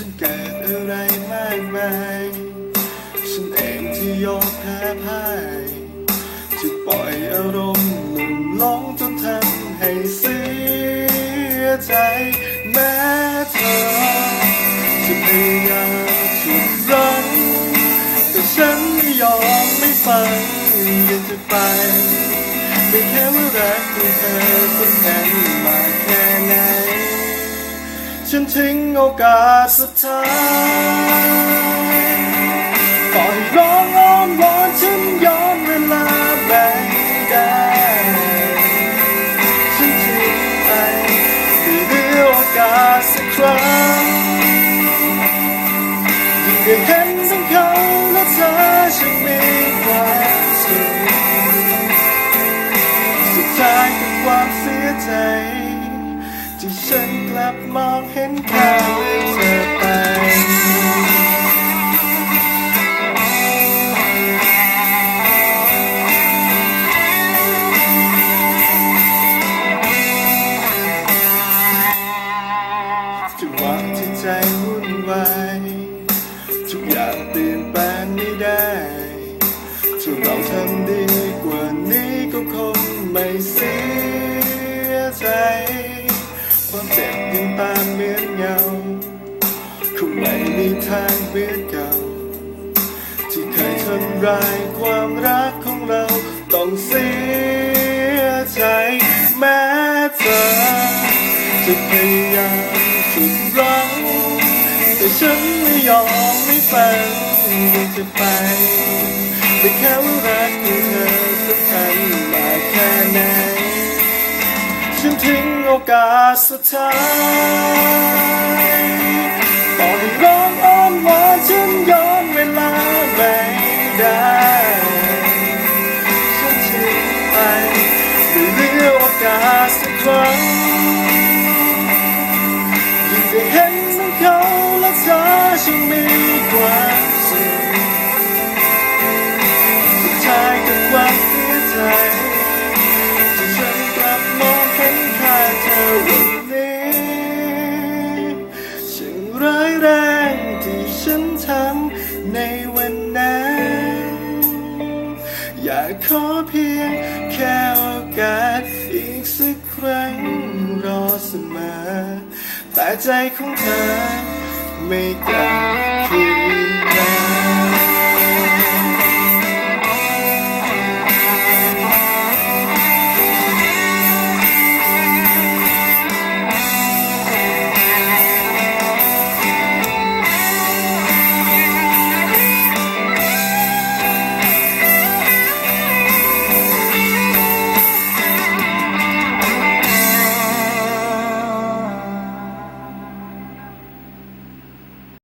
ฉันเกิดอะไรมากมายฉันเองที่ยอมแพ้พ่ายที่ปล่อยอารมณ์หนุ่มหลงจนทำให้เสียใจแม้เธอจะพยายามฉุดรั้งแต่ฉันไม่ยอมไม่ฟังยังจะไปไม่แค่ว่ารักของเธอสำคัญมาแค่ไหน ฉันทิ้งโอกาสสุดท้ายปล่อยร้องอ้อนวอนฉันย้อนเวลาไปได้ฉันทิ้งไปไม่เหลือโอกาสสักครั้งยิ่งได้เห็นทั้งเขาและเธอฉันมีความสุขสุดท้ายกับความเสียใจ ที่ฉันกลับมองเห็นแค่เธอไปจังหวะที่ใจวุ่นวายทุกอย่างเปลี่ยนแปลงไม่ได้ถ้าเราทำดีกว่านี้ก็คงไม่เสีย คงไม่มีทางเหมือเก่าที่เคยทำร้ายความรักของเราต้องเสียใจแม้เธอจะพยายามฉุดรังแต่ฉันไม่ยอมไม่ฟังยังจะไปไม่แค่ว่ารักของเธอสำคัญมากแค่ไหนฉันทิ้งโอกาสสุดท้าย สสักครั้งยิ่งได้เห็นทั้งเขาและเธอช่างมีความสุขสุดท้ายกับความเสียใจที่ฉันกลับมองเห็นแค่เธอ แต่ใจของเธอไม่กลับ